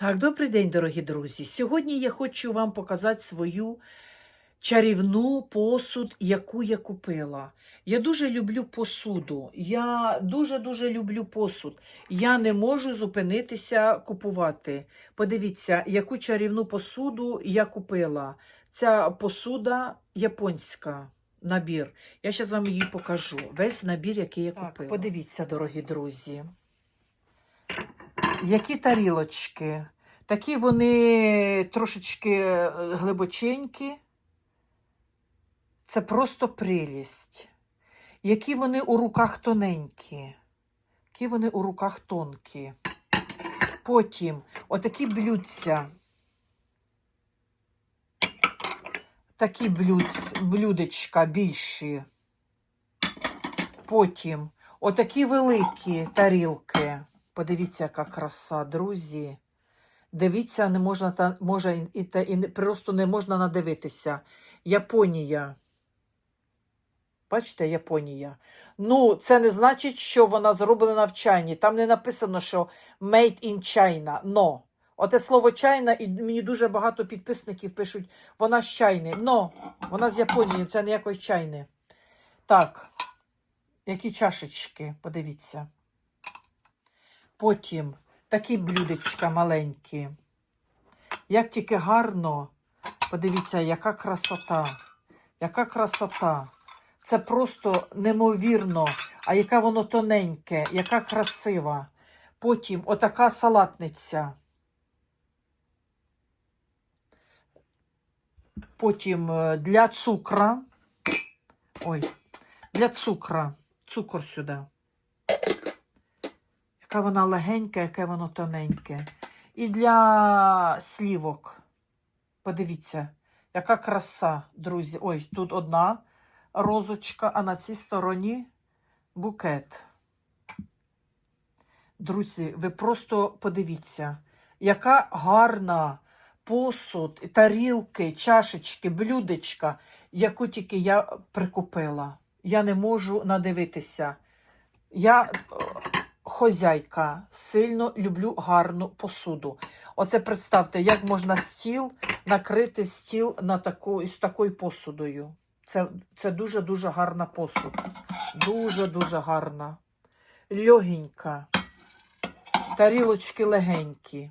Так, добрий день, дорогі друзі. Сьогодні я хочу вам показати свою чарівну посуд, яку я купила. Я дуже люблю посуду. Я дуже-дуже люблю посуд. Я не можу зупинитися купувати. Подивіться, яку чарівну посуду я купила. Ця посуда японська. Набір. Я зараз вам її покажу. Весь набір, який я Так, купила. подивіться, дорогі друзі. Які тарілочки. Такі вони трошечки е, глибоченькі. Це просто прелість. Які вони у руках тоненькі. Які вони у руках тонкі. Потім отакі блюдця. Такі блюдечка більші. Потім отакі великі тарілки. Подивіться, яка краса, друзі. Дивіться, не можна та може і, та- і просто не можна надивитися. Японія. Бачите, Японія. Ну, це не значить, що вона зроблена в чайні. Там не написано, що made in China. Но. Оте слово чайна, і мені дуже багато підписників пишуть, вона з чайни. Но, вона з Японії, це не якось чайни. Так, які чашечки, подивіться. Потім такі блюдечка маленькі. Як тільки гарно, подивіться, яка красота, яка красота. Це просто неймовірно, а яке воно тоненьке, яка красива. Потім отака салатниця. Потім е, для цукра. Ой, для цукра. Цукор сюди. Яка вона легенька, яке воно тоненьке. І для слівок. Подивіться, яка краса, друзі. Ой, тут одна розочка, а на цій стороні букет. Друзі, ви просто подивіться, яка гарна посуд, тарілки, чашечки, блюдечка, яку тільки я прикупила. Я не можу надивитися. Я хозяйка, сильно люблю гарну посуду. Оце представте, як можна стіл накрити стіл на таку, з такою посудою. Це, дуже-дуже гарна посуд. Дуже-дуже гарна. Льогенька. Тарілочки легенькі.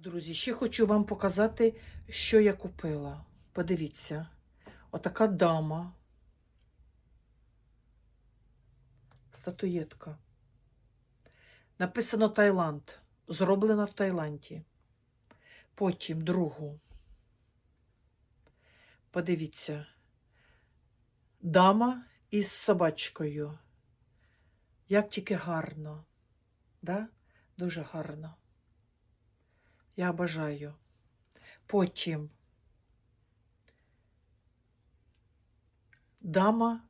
Друзі, ще хочу вам показати, що я купила. Подивіться, отака дама. Статуєтка. Написано Таїланд. Зроблена в Таїланді. Потім другу. Подивіться. Дама із собачкою. Як тільки гарно. Да? Дуже гарно. Я бажаю. Потім дама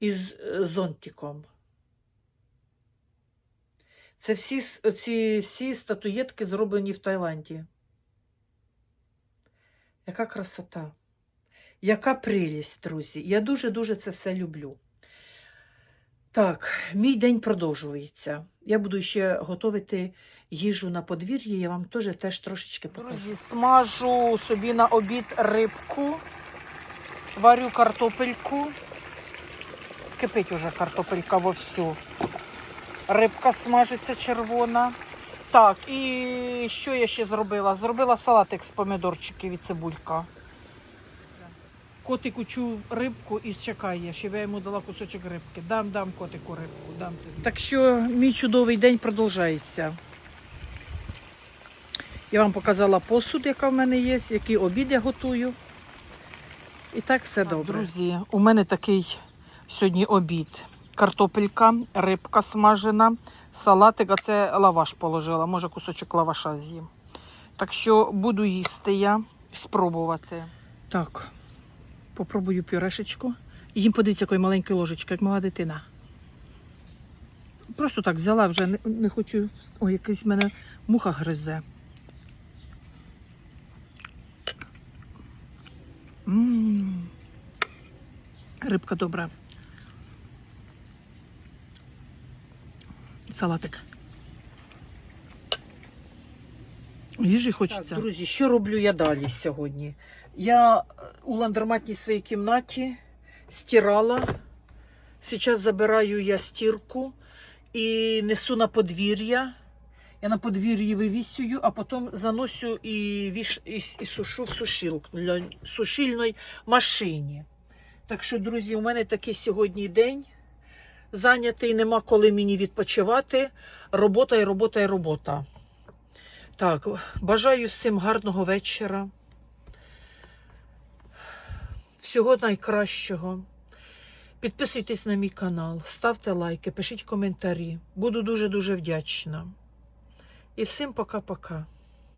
із е, зонтиком. Це всі, с- ці всі статуєтки зроблені в Таїланді. Яка красота. Яка прелість, друзі. Я дуже-дуже це все люблю. Так, мій день продовжується. Я буду ще готувати їжу на подвір'ї, я вам теж теж трошечки покажу. Друзі, смажу собі на обід рибку, варю картопельку. Кипить уже картопелька вовсю. Рибка смажиться червона. Так, і що я ще зробила? Зробила салатик з помідорчиків і цибулька. Котику чув рибку і чекає, щоб я йому дала кусочок рибки. Дам, дам котику рибку, дам тобі. Так що мій чудовий день продовжується. Я вам показала посуд, яка в мене є, який обід я готую. І так все добре. Друзі, у мене такий сьогодні обід. Картопелька, рибка смажена, салатик, а це лаваш положила. Може, кусочок лаваша з'їм. Так що буду їсти я, спробувати. Так, попробую пюрешечку. Їм подивіться, якої маленької ложечки, як мала дитина. Просто так взяла вже, не, не хочу. Ой, якась в мене муха гризе. Рибка добра. Салатик. Їжі хочеться. Так, друзі, що роблю я далі сьогодні? Я е, у ландерматній своїй кімнаті стирала. Зараз забираю я стірку і несу на подвір'я. Я на подвір'ї вивісюю, а потім заносю і, віш... і, і сушу в сушил... машині. Так що, друзі, у мене такий сьогодні день зайнятий, нема коли мені відпочивати. Робота і робота і робота. Так, бажаю всім гарного вечора. Всього найкращого. Підписуйтесь на мій канал, ставте лайки, пишіть коментарі. Буду дуже-дуже вдячна. І всім пока-пока.